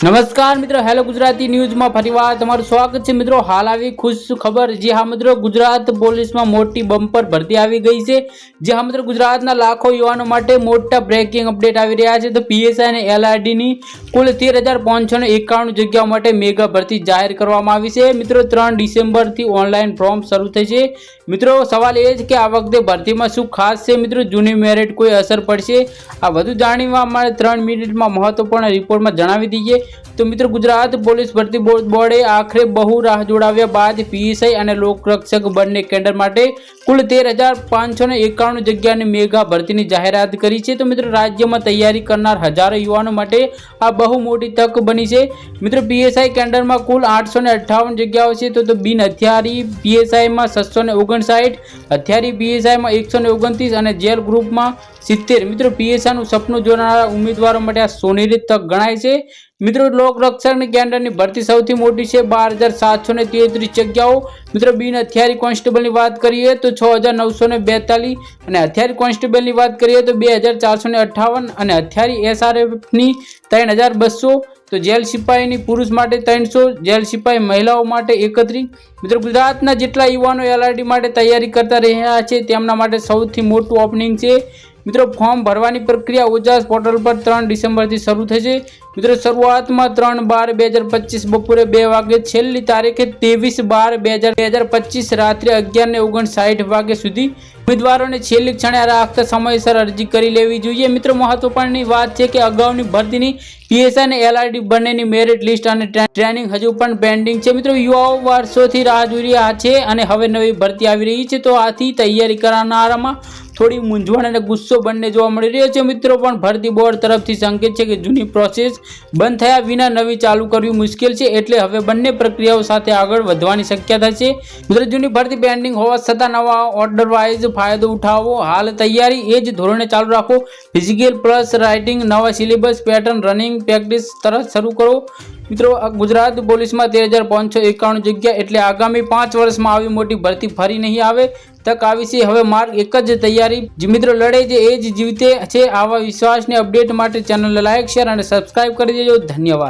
નમસ્કાર મિત્રો, હેલો ગુજરાતી ન્યૂઝમાં ફરીવાર તમારું સ્વાગત છે. મિત્રો, હાલ આવી ખુશ ખબર જે હા મિત્રો, ગુજરાત પોલીસમાં મોટી બમ્પર ભરતી આવી ગઈ છે. જે હા મિત્રો, ગુજરાતના લાખો યુવાનો માટે મોટા બ્રેકિંગ અપડેટ આવી રહ્યા છે. તો પીએસઆઈ અને એલઆરડીની કુલ તેર હજાર પાંચસો એકાણું જગ્યાઓ માટે મેગા ભરતી જાહેર કરવામાં આવી છે. મિત્રો, ત્રણ ડિસેમ્બરથી ઓનલાઈન ફોર્મ શરૂ થશે મિત્રો, સવાલ એ છે કે આ વખતે ભરતીમાં શું ખાસ છે? મિત્રો, જૂની મેરિટ કોઈ અસર પડશે? આ વધુ જાણવા અમારે ત્રણ મિનિટમાં મહત્વપૂર્ણ રિપોર્ટમાં જણાવી દઈએ. તો મિત્રો ગુજરાત પોલીસ ભરતી બોર્ડે આખરે બહુ રાહ જોડાવ્યા બાદ પીએસઆઈ અને લોકરક્ષક બંને કેડર માટે કુલ તેર હજાર પાંચસો ને એકાણું જગ્યાની મેગા ભરતીની જાહેરાત કરી છે. તો મિત્રો રાજ્યમાં તૈયારી કરનાર હજારો યુવાનો માટે આ બહુ મોટી તક બની છે. મિત્રો પીએસઆઈ કેન્ડરમાં કુલ આઠસો ને અઠ્ઠાવન જગ્યાઓ છે. તો બિન હથિયારી પીએસઆઈમાં છસો ને ઓગણસાઠ, હથિયારી પીએસઆઈમાં એકસો ને ઓગણત્રીસ અને જેલ ગ્રુપમાં સિત્તેર. મિત્રો પીએસઆઈનું સપનું જોનારા ઉમેદવારો માટે આ સોનેરી તક ગણાય છે. મિત્રો, લોક લોકરક્ષકની કેન્દ્રની ભરતી સૌથી મોટી છે બાર હજાર સાતસો ને તેત્રીસ જગ્યાઓ. મિત્રો, બિન હથિયારી કોન્સ્ટેબલની વાત કરીએ તો છ હજાર નવસો ને બેતાલીસ અને હથિયારી કોન્સ્ટેબલની વાત કરીએ તો બે હજાર ચારસો ને અઠ્ઠાવન અને હથિયારી એસઆરએફની ત્રણ હજાર બસો. તો જેલ સિપાહીની પુરુષ માટે ત્રણસો, જેલ સિપાહી મહિલાઓ માટે એકત્રીસ. મિત્રો, ગુજરાતના જેટલા યુવાનો એલઆરડી માટે તૈયારી કરતા રહ્યા છે તેમના માટે સૌથી મોટું ઓપનિંગ છે. મિત્રો, ફોર્મ ભરવાની પ્રક્રિયા ઓજાસ પોર્ટલ પર ત્રણ ડિસેમ્બરથી શરૂ થશે. મિત્રો, શરૂઆતમાં ત્રણ બાર બે હજાર પચીસ બપોરે બે વાગે છેલ્લી તારીખે ત્રેવીસ બાર બે હજાર બે હજાર પચીસ રાત્રે અગિયાર ને ઓગણસાઠ વાગે સુધી ઉમેદવારોને છેલ્લી ક્ષણે રાખતા સમયસર અરજી કરી લેવી જોઈએ. મિત્રો, મહત્વપૂર્ણની વાત છે કે અગાઉની ભરતીની પીએસઆઈ અને એલઆરડી બંનેની મેરિટ લિસ્ટ અને ટ્રેનિંગ હજુ પણ પેન્ડિંગ છે. મિત્રો, યુવાઓ વર્ષોથી રાહ જોઈ રહ્યા છે અને હવે નવી ભરતી આવી રહી છે, તો આથી તૈયારી કરનારામાં થોડી મૂંઝવણ અને ગુસ્સો બંને જોવા મળી રહ્યો છે. મિત્રો, પણ ભરતી બોર્ડ તરફથી સંકેત છે કે જૂની પ્રોસેસ બંધ થયા વિના નવી ચાલુ કરવી મુશ્કેલ છે એટલે હવે બંને પ્રક્રિયાઓ સાથે આગળ વધવાની શક્યતા છે. મિત્રો, જૂની ભરતી પેન્ડિંગ હોવા છતાં નવા ઓર્ડર વાઇઝ ફાયદો ઉઠાવો. હાલ તૈયારી એ જ ધોરણે ચાલુ રાખો. ફિઝિકલ પ્લસ રાઇટિંગ નવા સિલેબસ પેટર્ન રનિંગ પ્રેક્ટિસ તરત શરૂ કરો. મિત્રો, ગુજરાત પોલીસમાં તેર હજાર પાંચસો એકાણું જગ્યા એટલે આગામી પાંચ વર્ષમાં આવી મોટી ભરતી ફરી નહીં આવે. તક આવી છે. હવે માર્ગ એક જ તૈયારી. મિત્રો લડે છે એ જ જીવતે છે. આવા વિશ્વાસની અપડેટ માટે ચેનલને લાઇક શેર અને સબસ્ક્રાઇબ કરી દેજો. ધન્યવાદ.